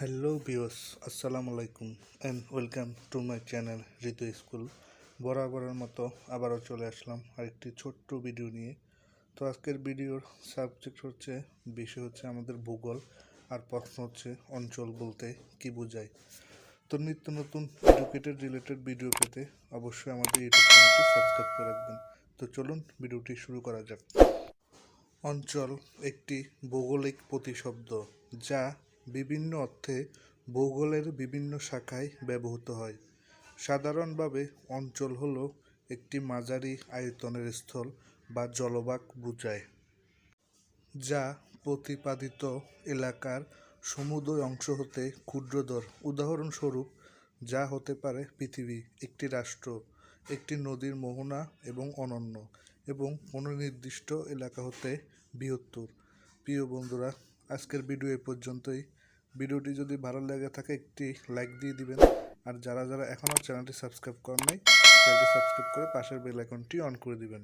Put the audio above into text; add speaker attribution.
Speaker 1: Hello বিওস আসসালামু আলাইকুম and welcome to my channel Ritu school বরাবরের মতো আবারও চলে আসলাম আরেকটি ছোট্ট ভিডিও নিয়ে। তো আজকের ভিডিওর সাবজেক্ট হচ্ছে, বিষয় হচ্ছে আমাদের ভূগোল আর প্রশ্ন হচ্ছে অঞ্চল বলতে কি বোঝায়। তো নিত্য নতুন এডুকেটেড রিলেটেড ভিডিও পেতে অবশ্যই আমাদের ইউটিউব চ্যানেলটি সাবস্ক্রাইব করে রাখবেন। তো চলুন ভিডিওটি শুরু করা যাক। অঞ্চল একটি ভৌগোলিক প্রতিশব্দ যা বিভিন্ন অর্থে ভূগোলের বিভিন্ন শাখায় ব্যবহৃত হয়। সাধারণভাবে অঞ্চল হল একটি মাঝারি আয়তনের স্থল বা জলভাগ বোঝায় যা প্রতিপাদিত এলাকার সমুদ্র অংশ হতে ক্ষুদ্রতর। উদাহরণস্বরূপ, যা হতে পারে পৃথিবী, একটি রাষ্ট্র, একটি নদীর মোহনা এবং অনন্য, এবং কোনো নির্দিষ্ট এলাকা হতে বৃহত্তর। প্রিয় বন্ধুরা আজকের ভিডিও এ পর্যন্তই। ভিডিওটি যদি ভালো লেগে থাকে, একটি লাইক দিয়ে দিবেন। আর যারা যারা এখনও চ্যানেলটি সাবস্ক্রাইব করেন নাই, চ্যানেলটি সাবস্ক্রাইব করে পাশের বেল আইকনটি অন করে দিবেন।